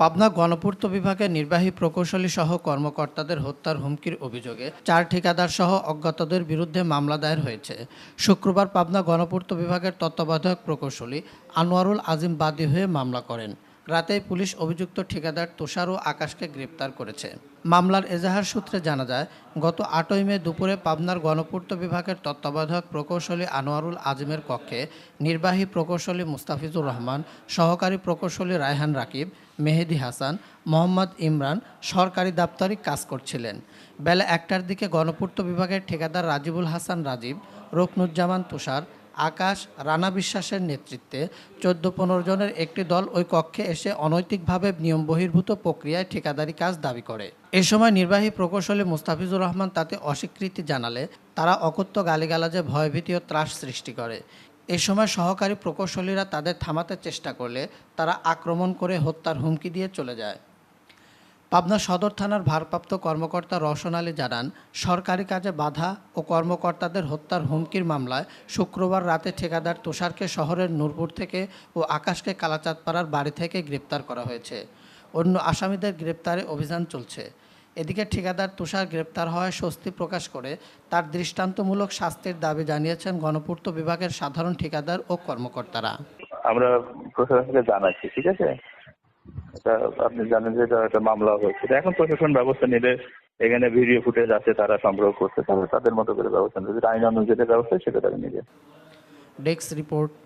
পাবনা গণপূর্ত বিভাগের নির্বাহী প্রকৌশলী সহ কর্মকর্তাদের হত্যার হুমকির অভিযোগে চার ঠিকাদার সহ অজ্ঞাতদের বিরুদ্ধে মামলা দায়ের হয়েছে। শুক্রবার পাবনা গণপূর্ত বিভাগের তত্ত্বাবধায়ক প্রকৌশলী আনোয়ারুল আজিম বাদী হয়ে মামলা করেন। রাতেই পুলিশ অভিযুক্ত ঠিকাদার তুষার ও আকাশকে গ্রেপ্তার করেছে। মামলার এজাহার সূত্রে জানা যায়, গত আটই মে দুপুরে পাবনার গণপূর্ত বিভাগের তত্ত্বাবধায়ক প্রকৌশলী আনোয়ারুল আজিমের কক্ষে নির্বাহী প্রকৌশলী মুস্তাফিজুর রহমান, সহকারী প্রকৌশলী রায়হান রাকিব, মেহেদি হাসান, মোহাম্মদ ইমরান সরকারি দাপ্তরিক কাজ করছিলেন। বেলা একটার দিকে গণপূর্ত বিভাগের ঠিকাদার রাজিবুল হাসান রাজীব, রকনুজ্জামান তুষার আকাশ রানা বিশ্বাসের নেতৃত্বে চোদ্দ পনেরো জনের একটি দল ওই কক্ষে এসে অনৈতিকভাবে নিয়ম বহির্ভূত প্রক্রিয়ায় ঠিকাদারি কাজ দাবি করে। এ সময় নির্বাহী প্রকৌশলী মুস্তাফিজুর রহমান তাতে অস্বীকৃতি জানালে তারা অকথ্য গালিগালাজে ভয়ভীতি ও ত্রাস সৃষ্টি করে। এ সময় সহকারী প্রকৌশলীরা তাদের থামাতে চেষ্টা করলে তারা আক্রমণ করে হত্যার হুমকি দিয়ে চলে যায়। পাবনা সদর থানার ভারপ্রাপ্ত কর্মকর্তা রওশন আলী জানান, সরকারি কাজে বাধা ও কর্মকর্তাদের হত্যার হুমকির মামলায় শুক্রবার রাতে ঠিকাদার তুষারকে শহরের নূরপুর থেকে ও আকাশকে কালাচাঁদপাড়ার বাড়ি থেকে গ্রেপ্তার করা হয়েছে। অন্য আসামিদের গ্রেপ্তারে অভিযান চলছে। এদিকে ঠিকাদার তুষার গ্রেপ্তার হওয়ায় স্বস্তি প্রকাশ করে তার দৃষ্টান্তমূলক শাস্তির দাবি জানিয়েছেন গণপূর্ত বিভাগের সাধারণ ঠিকাদার ও কর্মকর্তারা। আমরা প্রশাসনকে জানাচ্ছি, ঠিক আছে? এটা আপনি জানেন যে এটা একটা মামলা হয়েছে। এখন প্রশাসন ব্যবস্থা নিলে এখানে ভিডিও ফুটেজ আছে, তারা সংগ্রহ করতে পারে তাদের মতো করে ব্যবস্থা নেবে। আইন অনুযায়ী ব্যবস্থা সেটা তারা নিজে ডেস্ক রিপোর্ট